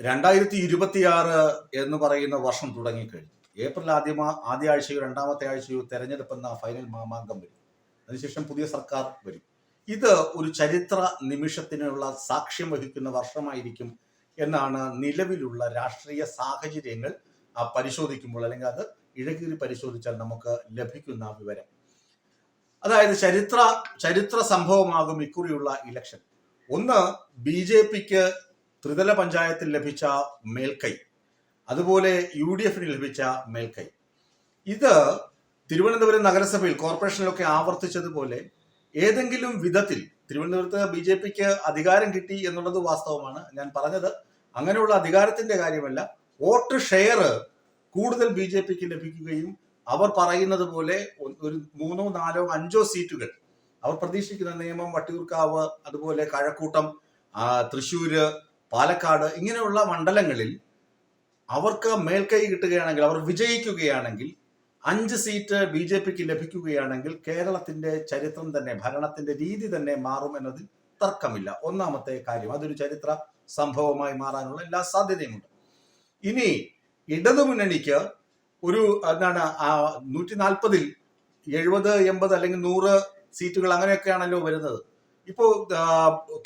രണ്ടായിരത്തി ഇരുപത്തിയാറ് എന്ന് പറയുന്ന വർഷം തുടങ്ങിക്കഴിഞ്ഞു. ഏപ്രിൽ ആദ്യമ ആദ്യ ആഴ്ചയോ രണ്ടാമത്തെ ആഴ്ചയോ തെരഞ്ഞെടുപ്പ് എന്ന ഫൈനൽ മാമാങ്കം വരും. അതിനുശേഷം പുതിയ സർക്കാർ വരും. ഇത് ഒരു ചരിത്ര നിമിഷത്തിനുള്ള സാക്ഷ്യം വഹിക്കുന്ന വർഷമായിരിക്കും എന്നാണ് നിലവിലുള്ള രാഷ്ട്രീയ സാഹചര്യങ്ങൾ പരിശോധിക്കുമ്പോൾ അല്ലെങ്കിൽ അത് ഇഴകീറി പരിശോധിച്ചാൽ നമുക്ക് ലഭിക്കുന്ന വിവരം. അതായത് ചരിത്ര ചരിത്ര സംഭവമാകും ഇക്കുറിയുള്ള ഇലക്ഷൻ ഒന്ന് ബി ജെ പിക്ക് ത്രിതല പഞ്ചായത്തിൽ ലഭിച്ച മേൽക്കൈ. അതുപോലെ യു ഡി എഫിന് ലഭിച്ച മേൽക്കൈ. ഇത് തിരുവനന്തപുരം നഗരസഭയിൽ കോർപ്പറേഷനിലൊക്കെ ആവർത്തിച്ചതുപോലെ ഏതെങ്കിലും വിധത്തിൽ തിരുവനന്തപുരത്ത് ബി ജെ പിക്ക് അധികാരം കിട്ടി എന്നുള്ളത് വാസ്തവമാണ് ഞാൻ പറഞ്ഞത്. അങ്ങനെയുള്ള അധികാരത്തിന്റെ കാര്യമല്ല. വോട്ട് ഷെയർ കൂടുതൽ ബി ജെ പിക്ക് ലഭിക്കുകയും അവർ പറയുന്നത് പോലെ ഒരു മൂന്നോ നാലോ അഞ്ചോ സീറ്റുകൾ. അവർ പ്രതീക്ഷിക്കുന്ന നിയമം വട്ടിയൂർക്കാവ് അതുപോലെ കഴക്കൂട്ടം തൃശ്ശൂര് പാലക്കാട് ഇങ്ങനെയുള്ള മണ്ഡലങ്ങളിൽ അവർക്ക് മേൽക്കൈ കിട്ടുകയാണെങ്കിൽ അവർ വിജയിക്കുകയാണെങ്കിൽ അഞ്ച് സീറ്റ് ബി ജെ പിക്ക് ലഭിക്കുകയാണെങ്കിൽ കേരളത്തിന്റെ ചരിത്രം തന്നെ ഭരണത്തിന്റെ രീതി തന്നെ മാറും എന്നതിൽ തർക്കമില്ല. ഒന്നാമത്തെ കാര്യം അതൊരു ചരിത്ര സംഭവമായി മാറാനുള്ള എല്ലാ സാധ്യതയുമുണ്ട്. ഇനി ഇടതുമുന്നണിക്ക് ഒരു എന്താണ് ആ നൂറ്റി നാൽപ്പതിൽ എഴുപത് എൺപത് അല്ലെങ്കിൽ നൂറ് സീറ്റുകൾ അങ്ങനെയൊക്കെയാണല്ലോ വരുന്നത്. ഇപ്പോ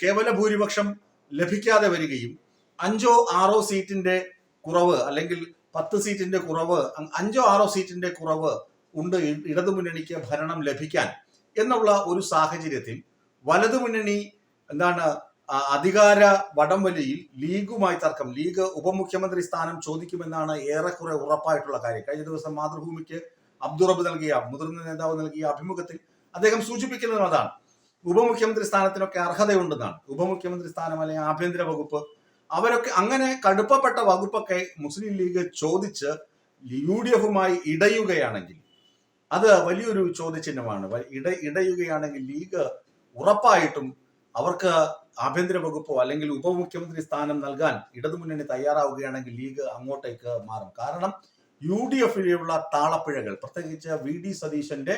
കേവല ഭൂരിപക്ഷം ലഭിക്കാതെ വരികയും അഞ്ചോ ആറോ സീറ്റിന്റെ കുറവ് അല്ലെങ്കിൽ പത്ത് സീറ്റിന്റെ കുറവ് അഞ്ചോ ആറോ സീറ്റിന്റെ കുറവ് ഉണ്ട് ഇടതുമുന്നണിക്ക് ഭരണം ലഭിക്കാൻ എന്നുള്ള ഒരു സാഹചര്യത്തിൽ വലതു മുന്നണി എന്താണ് അധികാര വടംവലിയിൽ ലീഗുമായി തർക്കം ലീഗ് ഉപമുഖ്യമന്ത്രി സ്ഥാനം ചോദിക്കുമെന്നാണ് ഏറെക്കുറെ ഉറപ്പായിട്ടുള്ള കാര്യം. കഴിഞ്ഞ ദിവസം മാതൃഭൂമിക്ക് അബ്ദുറബ് നൽകിയ മുതിർന്ന നേതാവ് നൽകിയ അഭിമുഖത്തിൽ അദ്ദേഹം സൂചിപ്പിക്കുന്നതും അതാണ്. ഉപമുഖ്യമന്ത്രി സ്ഥാനത്തിനൊക്കെ അർഹതയുണ്ടെന്നാണ്. ഉപമുഖ്യമന്ത്രി സ്ഥാനം അല്ലെങ്കിൽ ആഭ്യന്തര വകുപ്പ് അവരൊക്കെ അങ്ങനെ കടുപ്പപ്പെട്ട വകുപ്പൊക്കെ മുസ്ലിം ലീഗ് ചോദിച്ച് യു ഡി എഫുമായി ഇടയുകയാണെങ്കിൽ അത് വലിയൊരു ചോദ്യചിഹ്നമാണ്. ഇട ഇടയുകയാണെങ്കിൽ ലീഗ് ഉറപ്പായിട്ടും അവർക്ക് ആഭ്യന്തര വകുപ്പോ അല്ലെങ്കിൽ ഉപമുഖ്യമന്ത്രി സ്ഥാനം നൽകാൻ ഇടതുമുന്നണി തയ്യാറാവുകയാണെങ്കിൽ ലീഗ് അങ്ങോട്ടേക്ക് മാറും. കാരണം യു ഡി എഫിലുള്ള താളപ്പിഴകൾ പ്രത്യേകിച്ച് വി. ഡി. സതീശന്റെ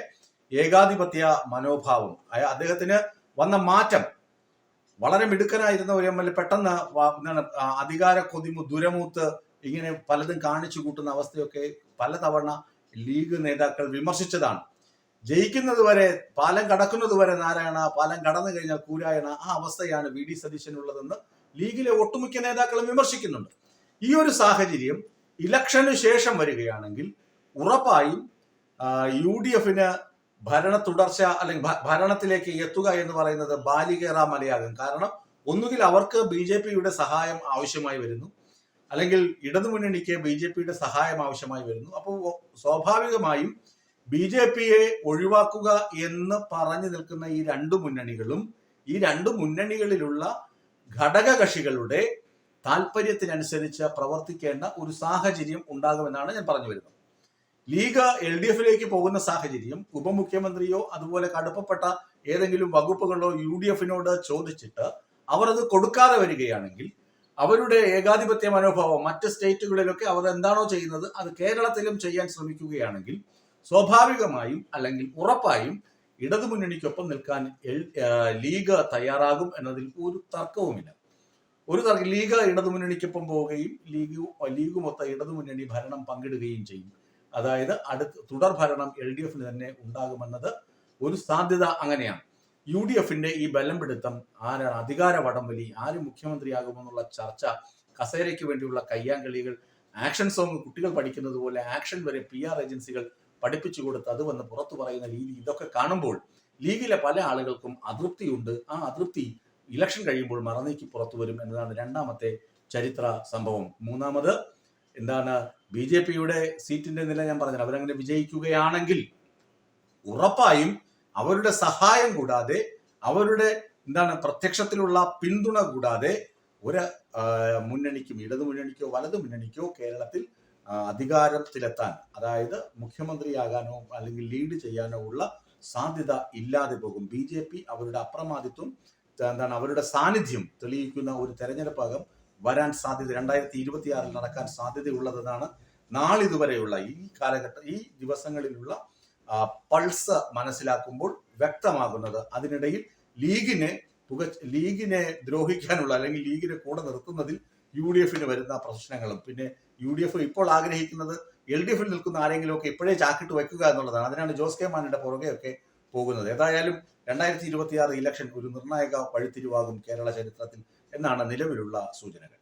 ഏകാധിപത്യ മനോഭാവം. അദ്ദേഹത്തിന് വന്ന മാറ്റം വളരെ മിടുക്കനായിരുന്ന ഒരു എം എൽ എ. പെട്ടെന്ന് എന്താണ് അധികാര കൊതിമു ദുരമൂത്ത് ഇങ്ങനെ പലതും കാണിച്ചു കൂട്ടുന്ന അവസ്ഥയൊക്കെ പലതവണ ലീഗ് നേതാക്കൾ വിമർശിച്ചതാണ്. ജയിക്കുന്നത് വരെ പാലം കടക്കുന്നത് വരെ നാരായണ പാലം കടന്നു കഴിഞ്ഞാൽ കൂരായണ ആ അവസ്ഥയാണ് വി. ഡി. സതീശനുള്ളതെന്ന് ലീഗിലെ ഒട്ടുമിക്ക നേതാക്കളും വിമർശിക്കുന്നുണ്ട്. ഈ ഒരു സാഹചര്യം ഇലക്ഷന് ശേഷം വരികയാണെങ്കിൽ ഉറപ്പായും യു ഡി എഫിന് ഭരണ തുടർച്ച അല്ലെങ്കിൽ ഭരണത്തിലേക്ക് എത്തുക എന്ന് പറയുന്നത് ബാലികേറ മലയാകും. കാരണം ഒന്നുകിൽ അവർക്ക് ബി ജെ പിയുടെ സഹായം ആവശ്യമായി വരുന്നു അല്ലെങ്കിൽ ഇടതുമുന്നണിക്ക് ബി ജെ പിയുടെ സഹായം ആവശ്യമായി വരുന്നു. അപ്പോൾ സ്വാഭാവികമായും ബി ജെ പിയെ ഒഴിവാക്കുക എന്ന് പറഞ്ഞു നിൽക്കുന്ന ഈ രണ്ട് മുന്നണികളും ഈ രണ്ട് മുന്നണികളിലുള്ള ഘടകകക്ഷികളുടെ താല്പര്യത്തിനനുസരിച്ച് പ്രവർത്തിക്കേണ്ട ഒരു സാഹചര്യം ഉണ്ടാകുമെന്നാണ് ഞാൻ പറഞ്ഞു വരുന്നത്. ലീഗ് എൽ ഡി എഫിലേക്ക് പോകുന്ന സാഹചര്യം ഉപമുഖ്യമന്ത്രിയോ അതുപോലെ കടുപ്പപ്പെട്ട ഏതെങ്കിലും വകുപ്പുകളോ യു ഡി എഫിനോട് ചോദിച്ചിട്ട് അവർ അത് കൊടുക്കാതെ വരികയാണെങ്കിൽ അവരുടെ ഏകാധിപത്യ മനോഭാവം മറ്റ് സ്റ്റേറ്റുകളിലൊക്കെ അവർ എന്താണോ ചെയ്യുന്നത് അത് കേരളത്തിലും ചെയ്യാൻ ശ്രമിക്കുകയാണെങ്കിൽ സ്വാഭാവികമായും അല്ലെങ്കിൽ ഉറപ്പായും ഇടതുമുന്നണിക്കൊപ്പം നിൽക്കാൻ ലീഗ് തയ്യാറാകും എന്നതിൽ ഒരു തർക്കവുമില്ല. ഒരു തർക്കം ലീഗ് ഇടതുമുന്നണിക്കൊപ്പം പോവുകയും ലീഗ് ലീഗുമൊത്ത ഇടതുമുന്നണി ഭരണം പങ്കിടുകയും ചെയ്യും. അതായത് അടുത്ത തുടർ ഭരണം എൽ ഡി എഫിന് തന്നെ ഉണ്ടാകുമെന്നത് ഒരു സാധ്യത അങ്ങനെയാണ്. യു ഡി എഫിന്റെ ഈ ബലം പിടുത്തം ആരാണ് അധികാര വടംവലി ആര് മുഖ്യമന്ത്രിയാകുമെന്നുള്ള ചർച്ച കസേരയ്ക്ക് വേണ്ടിയുള്ള കയ്യാങ്കളികൾ ആക്ഷൻ സോങ് കുട്ടികൾ പഠിക്കുന്നത് പോലെ ആക്ഷൻ വരെ പി ആർ ഏജൻസികൾ പഠിപ്പിച്ചു കൊടുത്ത് അത് വന്ന് പുറത്തു പറയുന്ന രീതി ഇതൊക്കെ കാണുമ്പോൾ ലീഗിലെ പല ആളുകൾക്കും അതൃപ്തിയുണ്ട്. ആ അതൃപ്തി ഇലക്ഷൻ കഴിയുമ്പോൾ മറന്നേക്ക് പുറത്തു വരും എന്നതാണ് രണ്ടാമത്തെ ചരിത്ര സംഭവം. മൂന്നാമത് എന്താണ് ബി ജെ പിയുടെ സീറ്റിന്റെ നില ഞാൻ പറഞ്ഞത് അവരങ്ങനെ വിജയിക്കുകയാണെങ്കിൽ ഉറപ്പായും അവരുടെ സഹായം കൂടാതെ അവരുടെ എന്താണ് പ്രത്യക്ഷത്തിലുള്ള പിന്തുണ കൂടാതെ ഒരു മുന്നണിക്കും ഇടതു മുന്നണിക്കോ വലതു മുന്നണിക്കോ കേരളത്തിൽ അധികാരത്തിലെത്താൻ അതായത് മുഖ്യമന്ത്രിയാകാനോ അല്ലെങ്കിൽ ലീഡ് ചെയ്യാനോ ഉള്ള സാധ്യത ഇല്ലാതെ പോകും. ബി ജെ പി അവരുടെ അപ്രമാദിത്വം എന്താണ് അവരുടെ സാന്നിധ്യം തെളിയിക്കുന്ന ഒരു തെരഞ്ഞെടുപ്പാകം വരാൻ സാധ്യത രണ്ടായിരത്തി ഇരുപത്തി ആറിൽ നടക്കാൻ സാധ്യതയുള്ളതെന്നാണ് നാളിതുവരെയുള്ള ഈ കാലഘട്ട ഈ ദിവസങ്ങളിലുള്ള പൾസ് മനസ്സിലാക്കുമ്പോൾ വ്യക്തമാകുന്നത്. അതിനിടയിൽ ലീഗിനെ പുക ലീഗിനെ ദ്രോഹിക്കാനുള്ള അല്ലെങ്കിൽ ലീഗിനെ കൂടെ നിർത്തുന്നതിൽ യു ഡി എഫിന് വരുന്ന പ്രശ്നങ്ങളും പിന്നെ യു ഡി എഫ് ഇപ്പോൾ ആഗ്രഹിക്കുന്നത് എൽ ഡി എഫിൽ നിൽക്കുന്ന ആരെങ്കിലുമൊക്കെ ഇപ്പോഴേ ചാക്കിട്ട് വെക്കുക എന്നുള്ളതാണ്. അതിനാണ് ജോസ് കെ മാണിയുടെ പുറകെയൊക്കെ പോകുന്നത്. ഏതായാലും രണ്ടായിരത്തി ഇരുപത്തിയാറ് ഇലക്ഷൻ ഒരു നിർണായക വഴിത്തിരിവാകും കേരള ചരിത്രത്തിൽ. എന്നാണ് നിലവിലുള്ള സൂചനകൾ.